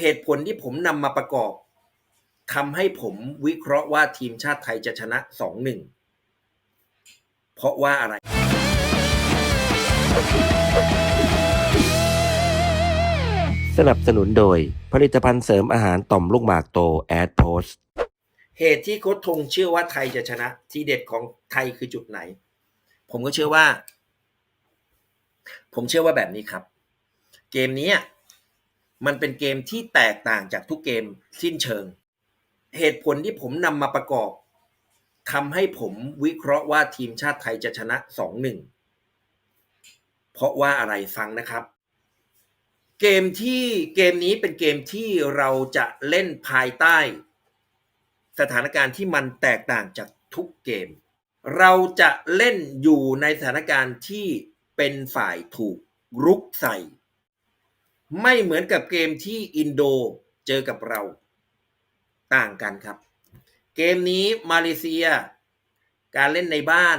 เหตุผลที่ผมนำมาประกอบทำให้ผมวิเคราะห์ว่าทีมชาติไทยจะชนะ 2-1 เพราะว่าอะไร สนับสนุนโดยผลิตภัณฑ์เสริมอาหารต่อมลูกหมากโตแอดโพสเหตุที่โค้ชทงเชื่อว่าไทยจะชนะ ทีเด็ดของไทยคือจุดไหน ผมก็เชื่อว่า ผมเชื่อว่าแบบนี้ครับ เกมนี้ มันเป็นเกมที่แตกต่างจากทุกเกมสิ้นเชิง เหตุผลที่ผมนำมาประกอบทำให้ผมวิเคราะห์ว่าทีมชาติไทยจะชนะ 2-1 เพราะว่าอะไรฟังนะครับ เกมที่เกมนี้เป็นเกมที่เราจะเล่นภายใต้ สถานการณ์ที่มันแตกต่างจากทุกเกม เราจะเล่นอยู่ในสถานการณ์ที่เป็นฝ่ายถูกรุกใส่ ไม่เหมือนกับเกมที่อินโดเจอกับเราต่างกันครับ เกมนี้มาเลเซีย การเล่นในบ้าน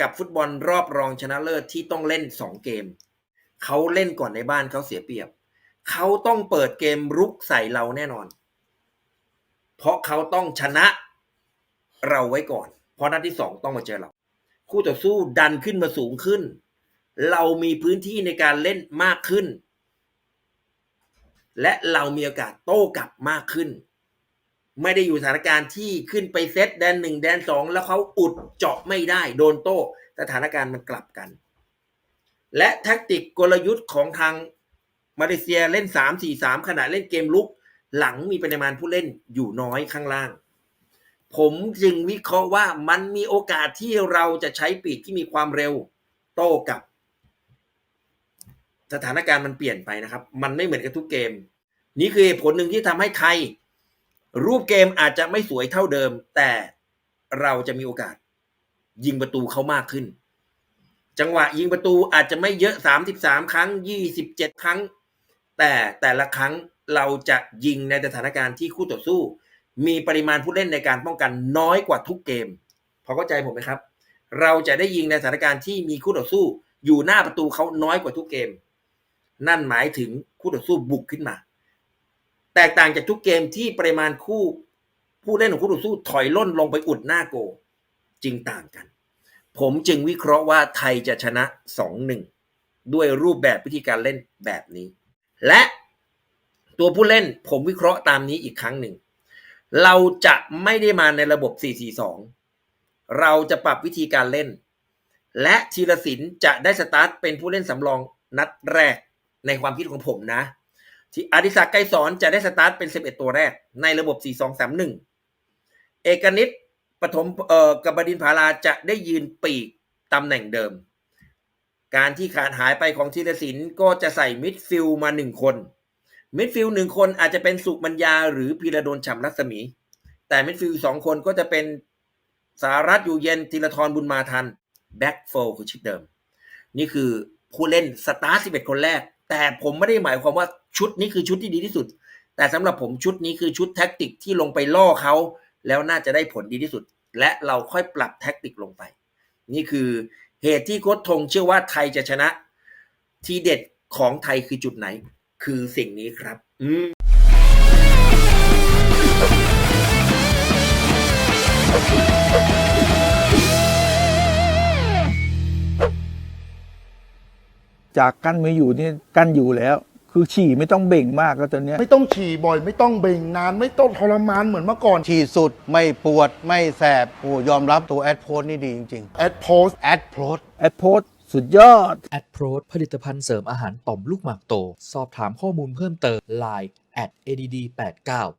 กับฟุตบอลรอบรองชนะเลิศที่ต้องเล่น 2 เกม เขาเล่นก่อนในบ้านเขาเสียเปรียบ เขาต้องเปิดเกมรุกใส่เราแน่นอน เพราะเขาต้องชนะเราไว้ก่อน เพราะนัดที่สองต้องมาเจอเรา คู่ต่อสู้ดันขึ้นมาสูงขึ้น เรามีพื้นที่ในการเล่นมากขึ้น และเรามีโอกาสโต้กลับมากขึ้น ไม่ได้อยู่สถานการณ์ที่ขึ้นไปเซตแดนหนึ่งแดนสองแล้วเขาอุดเจาะไม่ได้ โดนโต้สถานการณ์มันกลับกัน และแท็กติกกลยุทธ์ของทางมาเลเซียเล่น 3-4-3 ขณะเล่นเกมลุก หลังมีปริมาณผู้เล่นอยู่น้อยข้างล่าง ผมจึงวิเคราะห์ว่ามันมีโอกาสที่เราจะใช้ปีกที่มีความเร็ว โต้กลับ สถานการณ์มันเปลี่ยนไปนะครับ มันไม่เหมือนกับทุกเกม นี่คือเหตุผลหนึ่งที่ทำให้ไทย รูปเกมอาจจะไม่สวยเท่าเดิม แต่เราจะมีโอกาส ยิงประตูเขามากขึ้น จังหวะยิงประตูอาจจะไม่เยอะ33ครั้ง27ครั้ง แต่แต่ละครั้งเราจะยิงในสถานการณ์ที่คู่ต่อสู้ มีปริมาณผู้เล่นในการป้องกันน้อยกว่าทุกเกมพอเข้าใจผมไหมครับ เราจะได้ยิงในสถานการณ์ที่มีคู่ต่อสู้ อยู่หน้าประตูเขาน้อยกว่าทุกเกม นั่นหมายถึงคู่ต่อสู้บุกขึ้นมา แตกต่างจากทุกเกมที่ปริมาณคู่ผู้เล่นของคู่ต่อสู้ถอยล่นลงไปอุดหน้าโก จึงต่างกัน ผมจึงวิเคราะห์ว่าไทยจะชนะ 2-1 ด้วยรูปแบบวิธีการเล่นแบบนี้ และตัวผู้เล่นผมวิเคราะห์ตามนี้อีกครั้งหนึ่ง เราจะไม่ได้มาในระบบ 4-4-2 เราจะปรับวิธีการเล่น และธีรศิลป์จะได้สตาร์ทเป็นผู้เล่นสำรองนัดแรก ในความคิดของผมนะ ที่อดิศักดิ์ไกรสอนจะได้สตาร์ทเป็น 11 ตัวแรก ในระบบ 4-2-3-1 เอกนิตปฐมเอ่อกับบดินทร์ผาลาจะได้ยืนปีกตำแหน่งเดิม การที่ขาดหายไปของธีรศิลป์ก็จะใส่มิดฟิลมาหนึ่งคน มิดฟิลหนึ่งคนอาจจะเป็นสุมัญญาหรือพีระดลฉ่ำรัศมี แต่มิดฟิลสองคนก็จะเป็นสารัตอยู่เย็นธีรทรบุญมาทันแบ็กโฟคือชุดเดิม นี่คือผู้เล่นสตาร์ท11คนแรก แต่ผมไม่ได้หมายความว่าชุดนี้คือชุดที่ดีที่สุด แต่สำหรับผมชุดนี้คือชุดแท็กติกที่ลงไปล่อเขาแล้วน่าจะได้ผลดีที่สุด และเราค่อยปรับแท็กติกลงไป นี่คือเหตุที่โค้ชทงเชื่อว่าไทยจะชนะ ทีเด็ดของไทยคือจุดไหน คือสิ่งนี้ครับ อืม จากกั้นไม่อยู่นี่กั้นอยู่แล้ว คือฉี่ไม่ต้องเบ่งมากแล้วตอนเนี้ยไม่ต้องฉี่บ่อย ไม่ต้องเบ่งนาน ไม่ต้องทรมานเหมือนเมื่อก่อนฉีดสุดไม่ปวดไม่แสบโอ้ยอมรับตัวแอดโพสนี่ดีจริงแอดโพสๆแอดโพส แอดโพสสุดยอด แอดโพรผลิตภัณฑ์เสริมอาหารต่อมลูกหมากโต สอบถามข้อมูลเพิ่มเติม Line at add89